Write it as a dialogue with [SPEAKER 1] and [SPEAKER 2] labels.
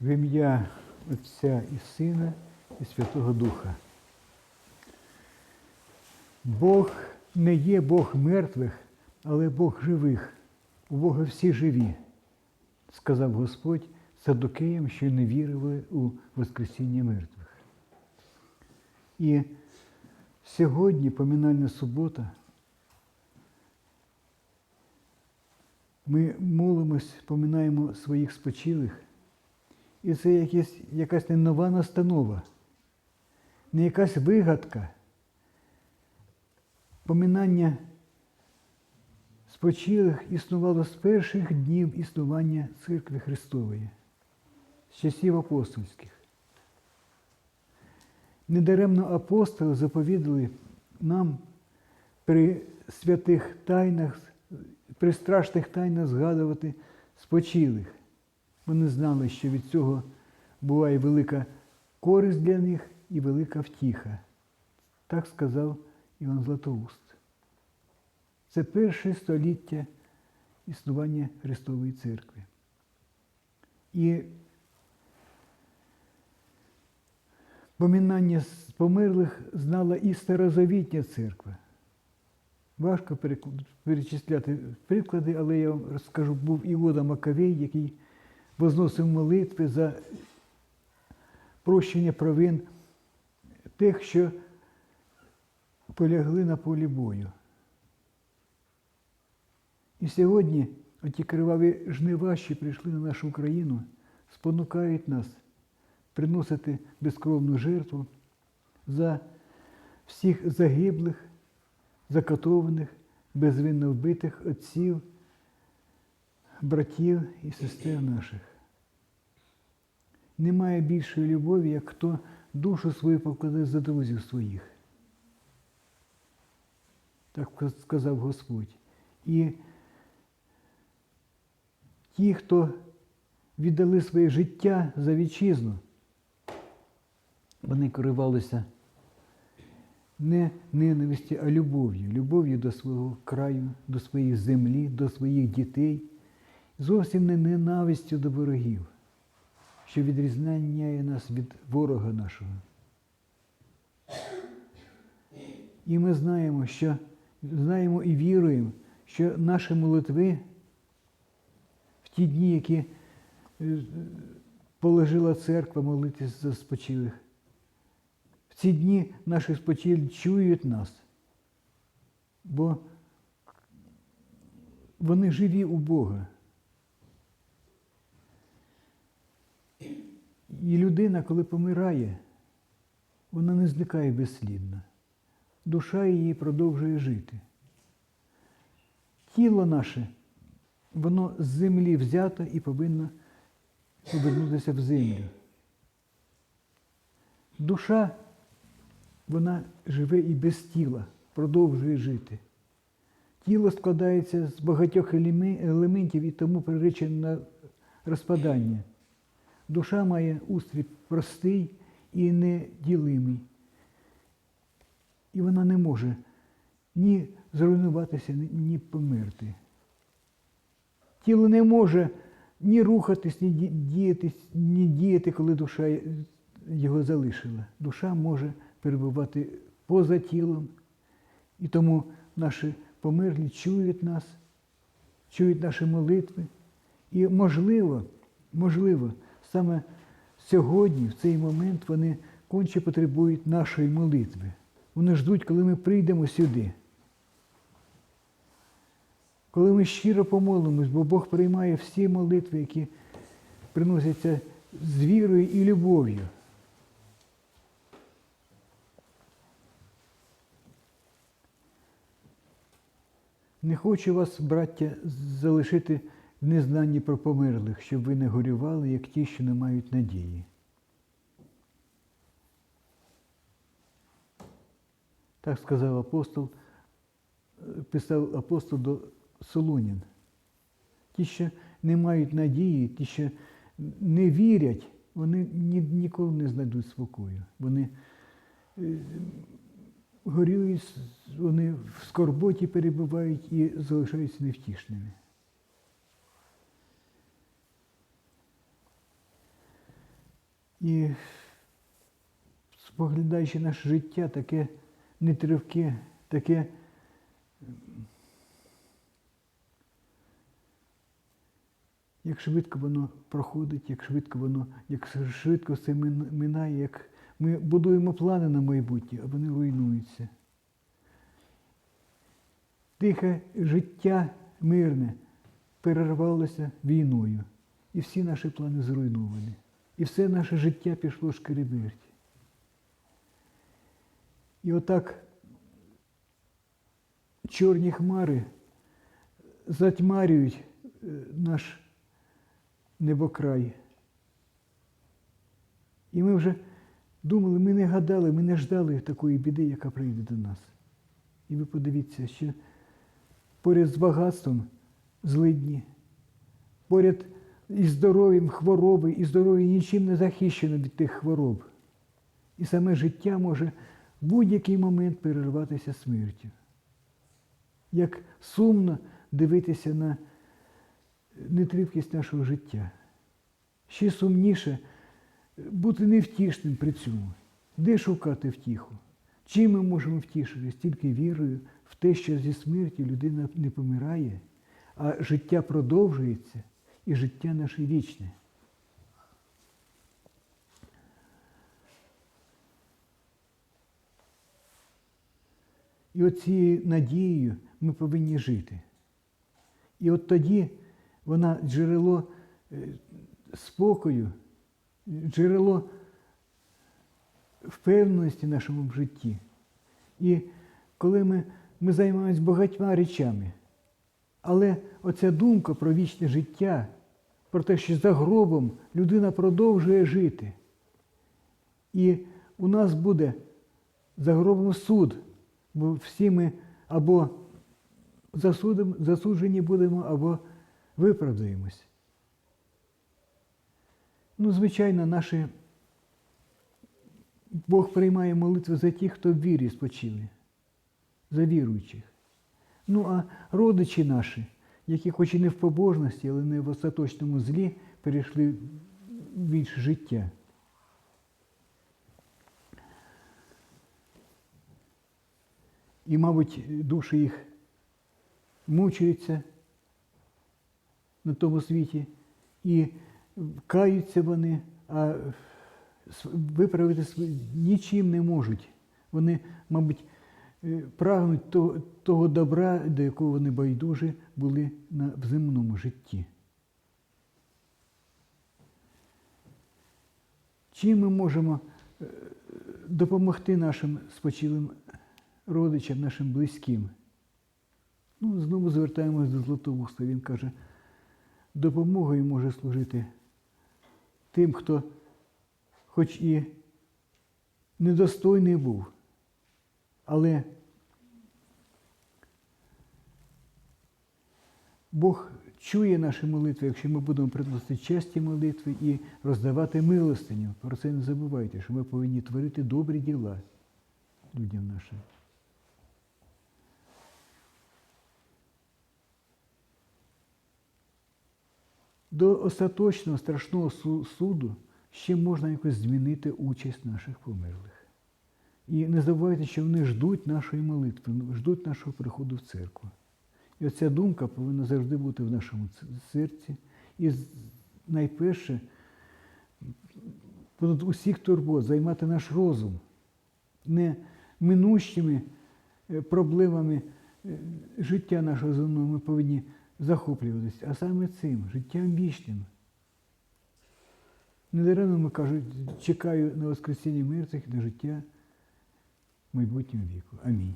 [SPEAKER 1] В ім'я Отця і Сина і Святого Духа. Бог не є Бог мертвих, але Бог живих. У Бога всі живі, сказав Господь садокеям, що не вірили у Воскресіння мертвих. І сьогодні, поминальна субота, ми молимось, поминаємо своїх спочилих. І це якась, якась не нова настанова, не якась вигадка. Поминання спочилих існувало з перших днів існування Церкви Христової, з часів апостольських. Недаремно апостоли заповідали нам при святих тайнах, при страшних тайнах згадувати спочилих. Вони знали, що від цього буває велика користь для них і велика втіха. Так сказав Іван Златоуст. Це перше століття існування Христової Церкви. І помінання померлих знала і старозавітня церква. Важко перечисляти приклади, але я вам розкажу, був Іода Маковей, який возносив молитви за прощення провин тих, що полягли на полі бою. І сьогодні оті криваві жнива, що прийшли на нашу Україну, спонукають нас приносити безкровну жертву за всіх загиблих, закатованих, безвинно вбитих отців, братів і сестер наших. Немає більшої любові, як хто душу свою покладе за друзів своїх. Так сказав Господь. І ті, хто віддали своє життя за вітчизну, вони керувалися не ненависті, а любов'ю. Любов'ю до свого краю, до своєї землі, до своїх дітей. Зовсім не ненавистю до ворогів, що відрізняє нас від ворога нашого. І ми знаємо, що знаємо і віруємо, що наші молитви в ті дні, які е, положила церква молитись за спочилих, в ці дні наші спочилі чують нас, бо вони живі у Бога. І людина, коли помирає, вона не зникає безслідно. Душа її продовжує жити. Тіло наше, воно з землі взято і повинно повернутися в землю. Душа, вона живе і без тіла, продовжує жити. Тіло складається з багатьох елементів і тому приречено на розпадання. Душа має устрій простий і неділимий. І вона не може ні зруйнуватися, ні- померти. Тіло не може ні рухатись, ні ді- діятись, ні діяти, коли душа його залишила. Душа може перебувати поза тілом. І тому наші померлі чують нас, чують наші молитви. І можливо, можливо, саме сьогодні, в цей момент, вони конче потребують нашої молитви. Вони ждуть, коли ми прийдемо сюди. Коли ми щиро помолимось, бо Бог приймає всі молитви, які приносяться з вірою і любов'ю. Не хочу вас, браття, залишити в незнанні про померлих, щоб ви не горювали, як ті, що не мають надії. Так сказав апостол, писав апостол до Солунін. Ті, що не мають надії, ті, що не вірять, вони ні, ніколи не знайдуть спокою. Вони е, горюють, вони в скорботі перебувають і залишаються невтішними. І споглядаючи наше життя, таке нетривке, таке як швидко воно проходить, як швидко воно, як швидко все минає, як ми будуємо плани на майбутнє, а вони руйнуються. Тихе життя мирне перервалося війною, і всі наші плани зруйновані. І все наше життя пішло шкереберть. І отак чорні хмари затьмарюють е, наш небокрай. І ми вже думали, ми не гадали, ми не ждали такої біди, яка прийде до нас. І ви подивіться, що поряд з багатством злидні, поряд із здоров'ям хвороби, і здоров'я нічим не захищено від тих хвороб. І саме життя може в будь-який момент перерватися смертю. Як сумно дивитися на нетривкість нашого життя. Ще сумніше бути невтішним при цьому. Де шукати втіху? Чим ми можемо втішитись? Тільки вірою в те, що зі смерті людина не помирає, а життя продовжується і життя наше вічне. І оцією надією ми повинні жити. І от тоді вона джерело е, спокою, джерело впевненості в нашому житті. І коли ми, ми займаємось багатьма речами, але оця думка про вічне життя, про те, що за гробом людина продовжує жити. І у нас буде за гробом суд, бо всі ми або засудим, засуджені будемо, або виправдаємось. Ну, звичайно, наші Бог приймає молитви за тих, хто в вірі спочили, за віруючих. Ну, а родичі наші, які хоч і не в побожності, але не в остаточному злі, перейшли в інше життя. І, мабуть, душі їх мучаються на тому світі, і каються вони, а виправити нічим не можуть. Вони, мабуть, прагнуть того, того добра, до якого вони байдужі були на, в земному житті. Чим ми можемо е, допомогти нашим спочилим родичам, нашим близьким? Ну, знову звертаємось до Златоуста. Він каже, допомогою може служити тим, хто хоч і недостойний був, але Бог чує наші молитви, якщо ми будемо приносити часті молитви і роздавати милостиню. Про це не забувайте, що ми повинні творити добрі діла людям нашим. До остаточного страшного суду ще можна якось змінити участь наших померлих. І не забувайте, що вони ждуть нашої молитви, ждуть нашого приходу в церкву. І оця думка повинна завжди бути в нашому серці. І найперше, понад усіх турбот займати наш розум не минущими е, проблемами е, життя нашого земного ми повинні захоплюватися, а саме цим, життям вічним. Недаремно ми кажуть, чекаю на Воскресіння мертвих на життя майбутнього віку. Амінь.